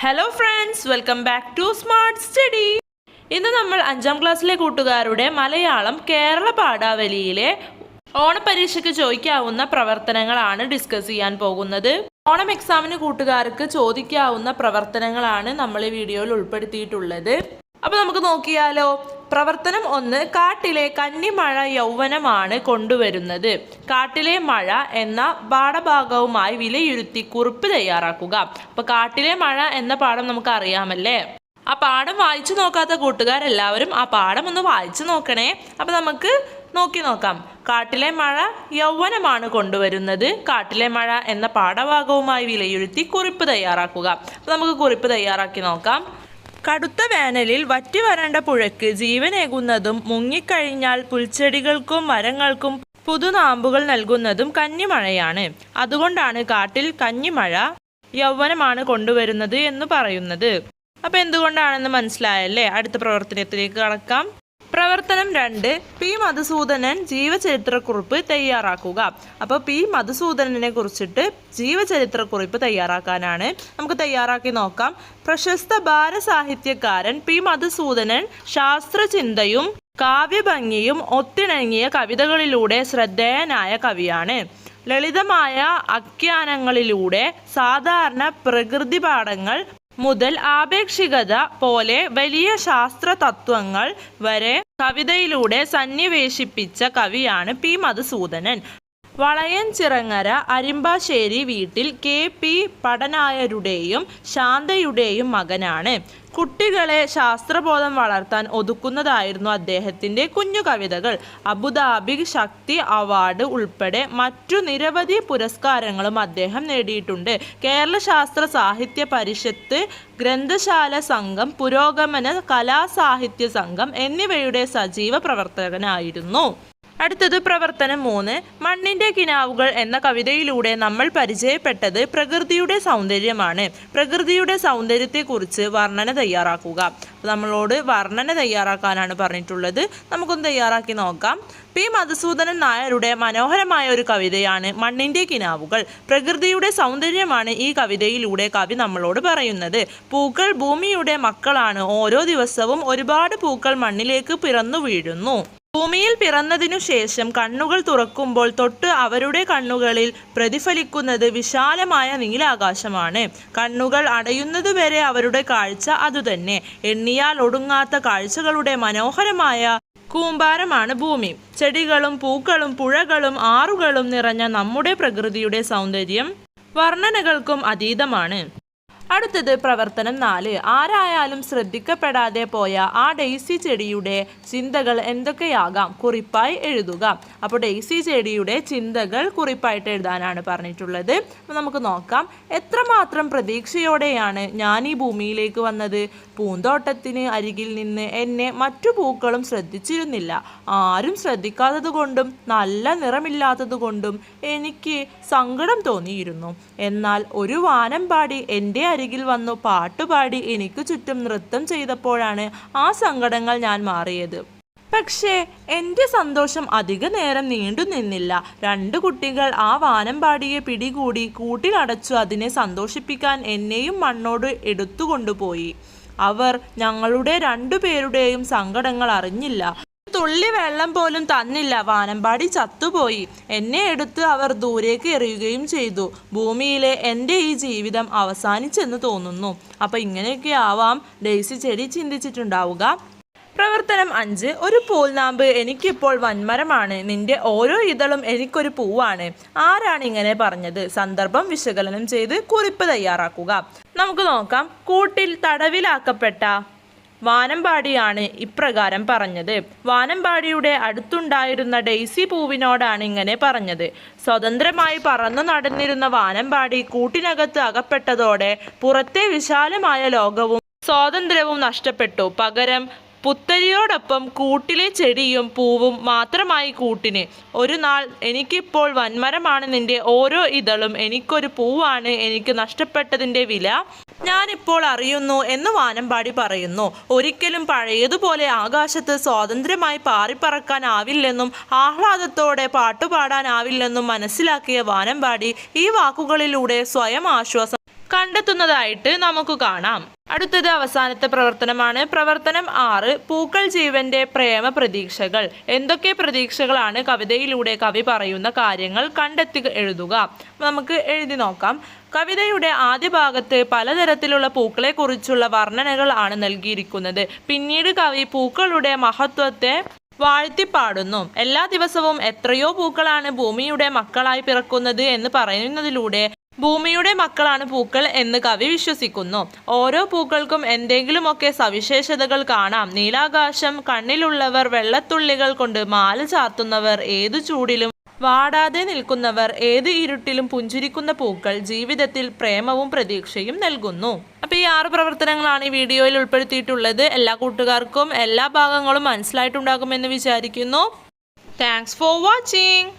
Hello friends welcome back to smart study ഇന്ന് നമ്മൾ അഞ്ചാം ക്ലാസ്സിലെ കൂട്ടുകാരുടെ മലയാളം കേരള പാഠാവലിയിലെ ഓണപരീക്ഷയ്ക്ക് ചോദിക്കാവുന്ന പ്രവർത്തനങ്ങളാണ് ഡിസ്കസ് ചെയ്യാൻ പോകുന്നത്. ഓണം എക്സാമിന് കൂട്ടുകാർക്ക് ചോദിക്കാവുന്ന പ്രവർത്തനങ്ങളാണ് നമ്മൾ ഈ വീഡിയോയിൽ ഉൾപ്പെടുത്തിയിട്ടുള്ളത്. അപ്പോൾ നമുക്ക് നോക്കിയാലോ പ്രവർത്തനം ഒന്ന് കാട്ടിലെ കന്നിമഴ യൗവനമാണ് കൊണ്ടുവരുന്നത്. കാട്ടിലെ മഴ എന്ന പാഠഭാഗവുമായി വിലയിരുത്തി കുറിപ്പ് തയ്യാറാക്കുക. അപ്പൊ കാട്ടിലെ മഴ എന്ന പാഠം നമുക്ക് അറിയാമല്ലേ ആ പാഠം വായിച്ചു നോക്കാത്ത കൂട്ടുകാരെല്ലാവരും ആ പാഠം ഒന്ന് വായിച്ചു നോക്കണേ. അപ്പൊ നമുക്ക് നോക്കി നോക്കാം. കാട്ടിലെ മഴ യൗവനമാണ് കൊണ്ടുവരുന്നത്. കാട്ടിലെ മഴ എന്ന പാഠഭാഗവുമായി വിലയിരുത്തി കുറിപ്പ് തയ്യാറാക്കുക. അപ്പൊ നമുക്ക് കുറിപ്പ് തയ്യാറാക്കി നോക്കാം. കടുത്ത വേനലിൽ വറ്റി വരണ്ട പുഴയ്ക്ക് ജീവനേകുന്നതും മുങ്ങിക്കഴിഞ്ഞാൽ പുൽച്ചെടികൾക്കും മരങ്ങൾക്കും പുതുനാമ്പുകൾ നൽകുന്നതും കഞ്ഞിമഴയാണ് അതുകൊണ്ടാണ് കാട്ടിൽ കഞ്ഞിമഴ യൗവനമാണ് കൊണ്ടുവരുന്നത് എന്ന് പറയുന്നത്. അപ്പൊ എന്തുകൊണ്ടാണെന്ന് മനസ്സിലായല്ലേ? അടുത്ത പ്രവർത്തനത്തിലേക്ക് കടക്കാം. പ്രവർത്തനം രണ്ട് പി മധുസൂദനൻ ജീവചരിത്രക്കുറിപ്പ് തയ്യാറാക്കുക. അപ്പോൾ പി മധുസൂദനനെ കുറിച്ചിട്ട് ജീവചരിത്രക്കുറിപ്പ് തയ്യാറാക്കാനാണ്. നമുക്ക് തയ്യാറാക്കി നോക്കാം. പ്രശസ്ത ബാലസാഹിത്യകാരൻ പി മധുസൂദനൻ ശാസ്ത്രചിന്തയും കാവ്യഭംഗിയും ഒത്തിണങ്ങിയ കവിതകളിലൂടെ ശ്രദ്ധേയനായ കവിയാണ്. ലളിതമായ അഖ്യാനങ്ങളിലൂടെ സാധാരണ പ്രകൃതി പാഠങ്ങൾ മുതൽ ആപേക്ഷികത പോലെ വലിയ ശാസ്ത്ര തത്വങ്ങൾ വരെ കവിതയിലൂടെ സന്നിവേശിപ്പിച്ച കവിയാണ് പി. മധുസൂദനൻ. വളയൻചിറങ്ങര അരിമ്പാശ്ശേരി വീട്ടിൽ കെ. പി. പടനായരുടെയും ശാന്തയുടെയും മകനാണ്. കുട്ടികളെ ശാസ്ത്രബോധം വളർത്താൻ ഒതുക്കുന്നതായിരുന്നു അദ്ദേഹത്തിന്റെ കുഞ്ഞു കവിതകൾ അബുദാബി ശക്തി അവാർഡ് ഉൾപ്പെടെ മറ്റു നിരവധി പുരസ്കാരങ്ങളും അദ്ദേഹം നേടിയിട്ടുണ്ട്. കേരള ശാസ്ത്ര സാഹിത്യ പരിഷത്ത് ഗ്രന്ഥശാല സംഘം പുരോഗമന കലാസാഹിത്യ സംഘം എന്നിവയുടെ സജീവ പ്രവർത്തകനായിരുന്നു. അടുത്തത് പ്രവർത്തനം മൂന്ന്. മണ്ണിന്റെ കിനാവുകൾ എന്ന കവിതയിലൂടെ നമ്മൾ പരിചയപ്പെട്ടത് പ്രകൃതിയുടെ സൗന്ദര്യമാണ്. പ്രകൃതിയുടെ സൗന്ദര്യത്തെക്കുറിച്ച് വർണന തയ്യാറാക്കുക. നമ്മളോട് വർണന തയ്യാറാക്കാനാണ് പറഞ്ഞിട്ടുള്ളത്. നമുക്കൊന്ന് തയ്യാറാക്കി നോക്കാം. പി. മധുസൂദനൻ നായരുടെ മനോഹരമായ ഒരു കവിതയാണ് മണ്ണിന്റെ കിനാവുകൾ. പ്രകൃതിയുടെ സൗന്ദര്യമാണ് ഈ കവിതയിലൂടെ കവി നമ്മളോട് പറയുന്നത്. പൂക്കൾ ഭൂമിയുടെ മക്കളാണ്. ഓരോ ദിവസവും ഒരുപാട് പൂക്കൾ മണ്ണിലേക്ക് പിറന്നു വീഴുന്നു. ഭൂമിയിൽ പിറന്നതിനു ശേഷം കണ്ണുകൾ തുറക്കുമ്പോൾ തൊട്ട് അവരുടെ കണ്ണുകളിൽ പ്രതിഫലിക്കുന്നത് വിശാലമായ നീലാകാശമാണ്. കണ്ണുകൾ അടയുന്നതുവരെ അവരുടെ കാഴ്ച അതുതന്നെ. എണ്ണിയാൽ ഒടുങ്ങാത്ത കാഴ്ചകളുടെ മനോഹരമായ കൂമ്പാരമാണ് ഭൂമി. ചെടികളും പൂക്കളും പുഴകളും ആറുകളും നിറഞ്ഞ നമ്മുടെ പ്രകൃതിയുടെ സൗന്ദര്യം വർണനകൾക്കും അതീതമാണ്. അടുത്തത് പ്രവർത്തനം നാല്. ആരായാലും ശ്രദ്ധിക്കപ്പെടാതെ പോയ ആ ഡെയ്സി ചെടിയുടെ ചിന്തകൾ എന്തൊക്കെയാകാം? കുറിപ്പായി എഴുതുക. അപ്പോൾ ഡെയ്സി ചെടിയുടെ ചിന്തകൾ കുറിപ്പായിട്ട് എഴുതാനാണ് പറഞ്ഞിട്ടുള്ളത്. അപ്പോൾ നമുക്ക് നോക്കാം. എത്രമാത്രം പ്രതീക്ഷയോടെയാണ് ഞാൻ ഈ ഭൂമിയിലേക്ക് വന്നത്? പൂന്തോട്ടത്തിന് അരികിൽ നിന്ന് എന്നെ മറ്റു പൂക്കളും ശ്രദ്ധിച്ചിരുന്നില്ല. ആരും ശ്രദ്ധിക്കാത്തത് കൊണ്ടും നല്ല നിറമില്ലാത്തത് കൊണ്ടും എനിക്ക് സങ്കടം തോന്നിയിരുന്നു. എന്നാൽ ഒരു വാനമ്പാടി എന്റെ അരികിൽ വന്നു പാട്ടുപാടി എനിക്ക് ചുറ്റും നൃത്തം ചെയ്തപ്പോഴാണ് ആ സങ്കടങ്ങൾ ഞാൻ മാറിയത്. പക്ഷേ എന്റെ സന്തോഷം അധിക നേരം നീണ്ടു നിന്നില്ല. രണ്ട് കുട്ടികൾ ആ വാനമ്പാടിയെ പിടികൂടി കൂട്ടിലടച്ചു അതിനെ സന്തോഷിപ്പിക്കാൻ എന്നെയും മണ്ണോട് എടുത്തുകൊണ്ടുപോയി. അവർ ഞങ്ങളുടെ രണ്ടുപേരുടെയും സങ്കടങ്ങൾ അറിഞ്ഞില്ല. തുള്ളി വെള്ളം പോലും തന്നില്ല. വാനമ്പാടി ചത്തുപോയി. എന്നെ എടുത്ത് അവർ ദൂരേക്ക് എറിയുകയും ചെയ്തു. ഭൂമിയിലെ എന്റെ ഈ ജീവിതം അവസാനിച്ചെന്ന് തോന്നുന്നു. അപ്പം ഇങ്ങനെയൊക്കെ ആവാം. ഡെയ്സി ചെടി ചിന്തിച്ചിട്ടുണ്ടാവുക. പ്രവർത്തനം അഞ്ച്. ഒരു പൂൽനാമ്പ് എനിക്കിപ്പോൾ വൻമരമാണ്. നിന്റെ ഓരോ ഇതളും എനിക്കൊരു പൂവാണ്. ആരാണ് ഇങ്ങനെ പറഞ്ഞത്? സന്ദർഭം വിശകലനം ചെയ്ത് കുറിപ്പ് തയ്യാറാക്കുക. നമുക്ക് നോക്കാം. കൂട്ടിൽ തടവിലാക്കപ്പെട്ട വാനമ്പാടിയാണ് ഇപ്രകാരം പറഞ്ഞത്. വാനമ്പാടിയുടെ അടുത്തുണ്ടായിരുന്ന ഡെയ്സി പൂവിനോടാണ് ഇങ്ങനെ പറഞ്ഞത്. സ്വതന്ത്രമായി പറന്നു നടന്നിരുന്ന വാനമ്പാടി കൂട്ടിനകത്ത് അകപ്പെട്ടതോടെ പുറത്തെ വിശാലമായ ലോകവും സ്വാതന്ത്ര്യവും നഷ്ടപ്പെട്ടു. പകരം പുത്തരിയോടൊപ്പം കൂട്ടിലെ ചെടിയും പൂവും മാത്രമായി കൂട്ടിന്. ഒരു നാൾ എനിക്കിപ്പോൾ വൻമരമാണ് നിന്റെ ഓരോ ഇതളും. എനിക്കൊരു പൂവാണ് എനിക്ക് നഷ്ടപ്പെട്ടതിന്റെ വില ഞാനിപ്പോൾ അറിയുന്നു എന്ന് വാനമ്പാടി പറയുന്നു. ഒരിക്കലും പഴയതുപോലെ ആകാശത്ത് സ്വാതന്ത്ര്യമായി പാറിപ്പറക്കാനാവില്ലെന്നും ആഹ്ലാദത്തോടെ പാട്ടുപാടാനാവില്ലെന്നും മനസ്സിലാക്കിയ വാനമ്പാടി ഈ വാക്കുകളിലൂടെ സ്വയം ആശ്വാസം കണ്ടെത്തുന്നതായിട്ട് നമുക്ക് കാണാം. അടുത്തത് അവസാനത്തെ പ്രവർത്തനമാണ് പ്രവർത്തനം ആറ് പൂക്കൾ ജീവന്റെ പ്രേമ പ്രതീക്ഷകൾ. എന്തൊക്കെ പ്രതീക്ഷകളാണ് കവിതയിലൂടെ കവി പറയുന്ന കാര്യങ്ങൾ കണ്ടെത്തി എഴുതുക? നമുക്ക് എഴുതി നോക്കാം. കവിതയുടെ ആദ്യ ഭാഗത്ത് പലതരത്തിലുള്ള പൂക്കളെക്കുറിച്ചുള്ള വർണനകൾ ആണ് നൽകിയിരിക്കുന്നത്. പിന്നീട് കവി പൂക്കളുടെ മഹത്വത്തെ വാഴ്ത്തിപ്പാടുന്നു. എല്ലാ ദിവസവും എത്രയോ പൂക്കളാണ് ഭൂമിയുടെ മക്കളായി പിറക്കുന്നത് എന്ന് പറയുന്നതിലൂടെ ഭൂമിയുടെ മക്കളാണ് പൂക്കൾ എന്ന് കവി വിശ്വസിക്കുന്നു. ഓരോ പൂക്കൾക്കും എന്തെങ്കിലുമൊക്കെ സവിശേഷതകൾ കാണാം. നീലാകാശം കണ്ണിലുള്ളവർ വെള്ളത്തുള്ളികൾ കൊണ്ട് മാല ചാർത്തുന്നവർ ഏതു ചൂടിലും വാടാതെ നിൽക്കുന്നവർ ഏത് ഇരുട്ടിലും പുഞ്ചിരിക്കുന്ന പൂക്കൾ ജീവിതത്തിൽ പ്രേമവും പ്രതീക്ഷയും നൽകുന്നു. അപ്പോൾ ഈ ആറ് പ്രവർത്തനങ്ങളാണ് ഈ വീഡിയോയിൽ ഉൾപ്പെടുത്തിയിട്ടുള്ളത്. എല്ലാ കൂട്ടുകാർക്കും എല്ലാ ഭാഗങ്ങളും മനസ്സിലായിട്ടുണ്ടാകുമെന്ന് വിചാരിക്കുന്നു. Thanks for watching